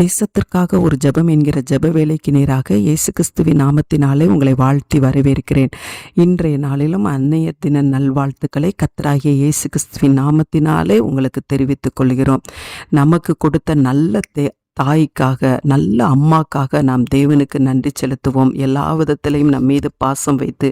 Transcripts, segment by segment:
தேசத்திற்காக ஒரு ஜெபம் என்கிற ஜெப வேலைக்கு நேராக இயேசு கிறிஸ்துவின் நாமத்தினாலே உங்களை வாழ்த்தி வரவேற்கிறேன். இன்றைய நாளிலும் அன்னைய தின நல்வாழ்த்துக்களை கத்தராகிய இயேசு கிறிஸ்துவின் நாமத்தினாலே உங்களுக்கு தெரிவித்துக் கொள்கிறோம். நமக்கு கொடுத்த நல்ல தே தாய்க்காக நல்ல அம்மாக்காக நாம் தேவனுக்கு நன்றி செலுத்துவோம். எல்லா விதத்திலையும் நம் மீது பாசம் வைத்து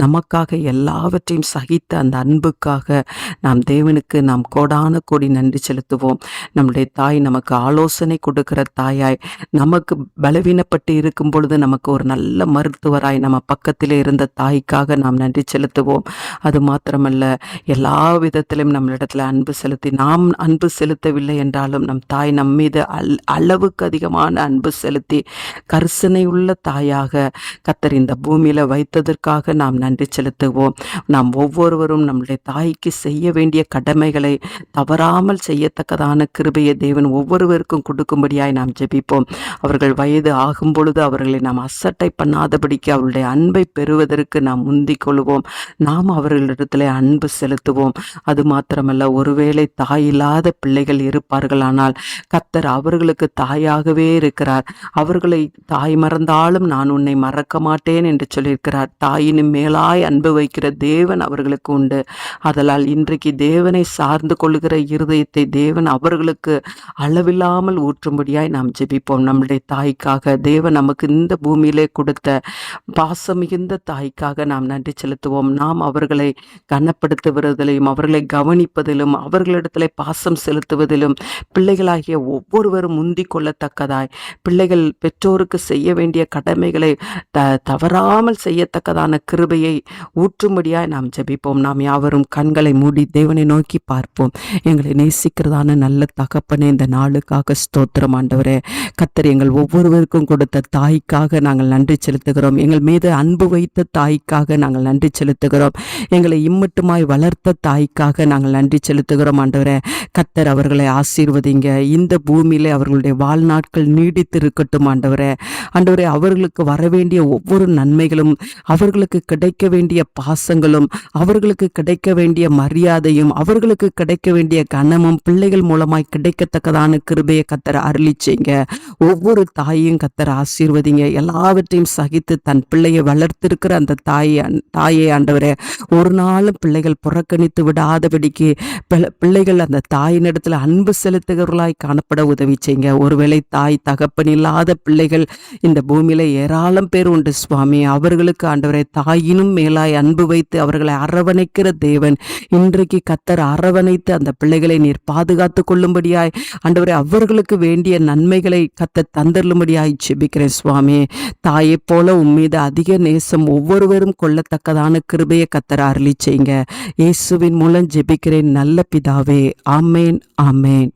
நமக்காக எல்லாவற்றையும் சகித்த அந்த அன்புக்காக நாம் தேவனுக்கு நாம் கோடான கோடி நன்றி செலுத்துவோம். நம்முடைய தாய் நமக்கு ஆலோசனை கொடுக்கிற தாயாய் நமக்கு பலவீனப்பட்டு இருக்கும் பொழுது நமக்கு ஒரு நல்ல மருத்துவராய் நம்ம பக்கத்திலே இருந்த தாய்க்காக நாம் நன்றி செலுத்துவோம். அது மாத்திரமல்ல எல்லா விதத்திலும் நம்மளிடத்துல அன்பு செலுத்தி நாம் அன்பு செலுத்தவில்லை என்றாலும் நம் தாய் நம் மீது அல் அளவுக்கு அதிகமான அன்பு செலுத்தி கரிசனை உள்ள தாயாக கத்தர் இந்த பூமியில் வைத்ததற்காக நாம் நன்றி செலுத்துவோம். நாம் ஒவ்வொருவரும் நம்முடைய தாய்க்கு செய்ய வேண்டிய கடமைகளை தவறாமல் செய்யத்தக்கதான கிருபையை தேவன் ஒவ்வொருவருக்கும் கொடுக்கும்படியாய் நாம் ஜெபிப்போம். அவர்கள் வயது ஆகும் பொழுது அவர்களை நாம் அசட்டை பண்ணாதபடிக்கு அவருடைய அன்பை பெறுவதற்கு நாம் முந்திக் கொள்வோம். நாம் அவர்களிடத்தில் அன்பு செலுத்துவோம். அது மாத்திரமல்ல ஒருவேளை தாயில்லாத பிள்ளைகள் இருப்பார்களானால் கத்தர் அவர்களுக்கு தாயாகவே இருக்கிறார். அவர்களை தாய் மறந்தாலும் நான் உன்னை மறக்க மாட்டேன் என்று சொல்லியிருக்கிறார். தாயினும் மேலாய் அன்பு வைக்கிற தேவன் அவர்களுக்கு உண்டு. அதலால் இன்றைக்கு தேவனை சார்ந்து கொள்கிற இருதயத்தை தேவன் அவர்களுக்கு அளவில்லாமல் ஊற்றும்படியாய் நாம் ஜெபிப்போம். நம்முடைய தாய்க்காக தேவன் நமக்கு இந்த பூமியிலே கொடுத்த பாசம் மிகுந்த தாய்க்காக நாம் நன்றி செலுத்துவோம். நாம் அவர்களை கனப்படுத்துவதிலும் அவர்களை கவனிப்பதிலும் அவர்களிடத்தில் பாசம் செலுத்துவதிலும் பிள்ளைகளாகிய ஒவ்வொருவரும் முந்திக் கொள்ளத்தக்கதாய். பிள்ளைகள் பெற்றோருக்கு செய்ய வேண்டிய கடமைகளை த தவறாமல் செய்யத்தக்கதான கிருபையை ஊற்றும்படியாய் நாம் ஜெபிப்போம். நாம் யாவரும் கண்களை மூடி தேவனை நோக்கி பார்ப்போம். எங்களை நேசிக்கிறதான நல்ல தகப்பனே இந்த நாளுக்காக ஸ்தோத்திரம் ஆண்டவரே. கத்தர் எங்கள் ஒவ்வொருவருக்கும் கொடுத்த தாய்க்காக நாங்கள் நன்றி செலுத்துகிறோம். எங்கள் மீது அன்பு வைத்த தாய்க்காக நாங்கள் நன்றி செலுத்துகிறோம். எங்களை இம்மட்டுமாய் வளர்த்த தாய்க்காக நாங்கள் நன்றி செலுத்துகிறோம் ஆண்டவரே. கத்தர் அவர்களை ஆசீர்வதிங்க. இந்த பூமியிலே அவர்களுடைய வாழ்நாட்கள் நீடித்து இருக்கட்டும் ஆண்டவரே. ஆண்டவரே அவர்களுக்கு வர வேண்டிய ஒவ்வொரு நன்மைகளும் அவர்களுக்கு கிடைக்க வேண்டிய பாசங்களும் அவர்களுக்கு கிடைக்க வேண்டிய மரியாதையும் அவர்களுக்கு கிடைக்க வேண்டிய கனமும் பிள்ளைகள் மூலமாய் கிடைக்கத்தக்கதான கிருபையை கத்தர் அருளிச்சிங்க ஒவ்வொரு தாயையும் கத்தர் ஆசீர்வதிங்க. எல்லாவற்றையும் சகித்து தன் பிள்ளையை வளர்த்திருக்கிற அந்த தாயை தாயை ஆண்டவரே ஒரு நாளும் பிள்ளைகள் புறக்கணித்து விடாதபடிக்கு பிள்ளைகள் அந்த தாயினிடத்தில் அன்பு செலுத்துகிறவர்களாய் காணப்பட உதவி செய்யுங்க. ஒருவேளை தாய் தகப்பன் இல்லாத பிள்ளைகள் இந்த பூமியில ஏராளம் பேர் உண்டு சுவாமி. அவர்களுக்கு ஆண்டவரை தாயினும் மேலாய் அன்பு வைத்து அவர்களை அரவணைக்கிற தேவன். இன்றைக்கு கத்தர் அரவணைத்து அந்த பிள்ளைகளை நீர் பாதுகாத்து கொள்ளும்படியாய் ஆண்டவரை அவர்களுக்கு வேண்டிய நன்மைகளை கத்த தந்தருளும்படியாய் ஜெபிக்கிறேன் சுவாமி. தாயைப் போல உம்மீது அதிக நேசம் ஒவ்வொருவரும் கொள்ளத்தக்கதான கிருபையை கத்தர் அருளி செய்யுங்க. இயேசுவின் மூலம் ஜெபிக்கிறேன் நல்ல பிதாவே. ஆமேன் ஆமேன்.